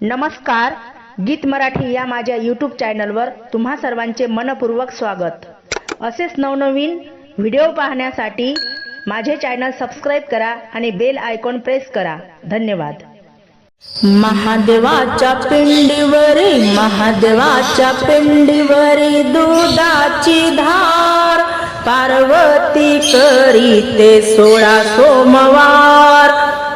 नमस्कार गीत मराठी या माझ्या यूट्यूब चॅनलवर तुम्हा सर्वांचे मनपूर्वक स्वागत. असेच नवनवीन व्हिडिओ पाहण्यासाठी माझे चॅनल सबस्क्राईब करा आणि बेल आयकॉन प्रेस करा. धन्यवाद. महादेवाच्या पिंडीवरी महादेवाच्या पिंडीवरी दुधाची धार पार्वती करीते सोळा सोमवार.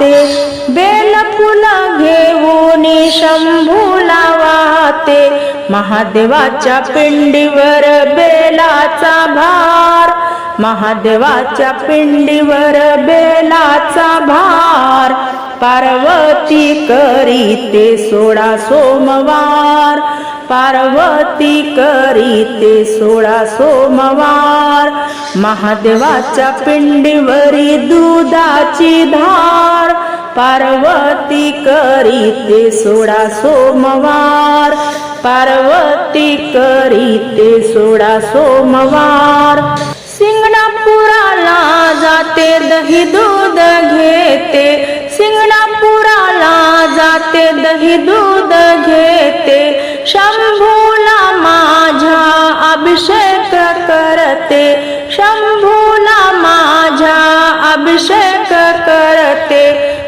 वाहते बेलफुल घेऊन शंभूला वाहते महादेवाच्या पिंडीवर बेलाचा भार. महादेवाच्या पिंडीवर बेलाचा भार. पार्वती करीते सोळा सोमवार. पार्वती करीते सोळा सोमवार. महादेवाच्या पिंडीवरी दुधाची धार. पार्वती करीते सोळा सोमवार. पार्वती करीते सोळा सोमवार. सिंगणापुराला जाते दही दूध घेते. सिंगणापुराला जाते दही दूध घेते. शंभूला माझा अभिषेक करते.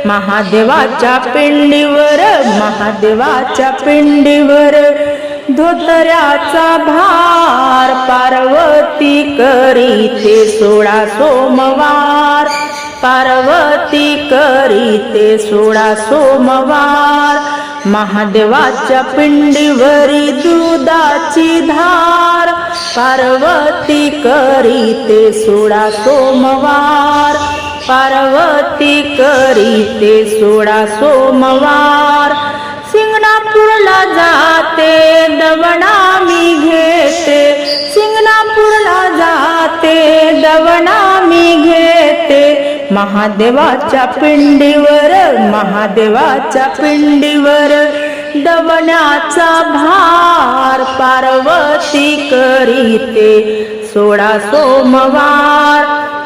महादेवाच्या पिंडीवर महादेवाच्या पिंडीवर धोतऱ्याचा भार पार्वती करीते सोळा सोमवार. पार्वती करीते सोळा सोमवार. महादेवाच्या पिंडीवरी दुधाची धार पार्वती करीते सोळा सोमवार. पार्वती करीते सोळा सोमवार. सिंगणापूरला जाते दवणा मी घेते. सिंगणापूरला जाते दवणा मी घेते. महादेवाच्या पिंडीवर महादेवाच्या पिंडीवर दवण्याचा भार पार्वती करीते सोळा सोमवार.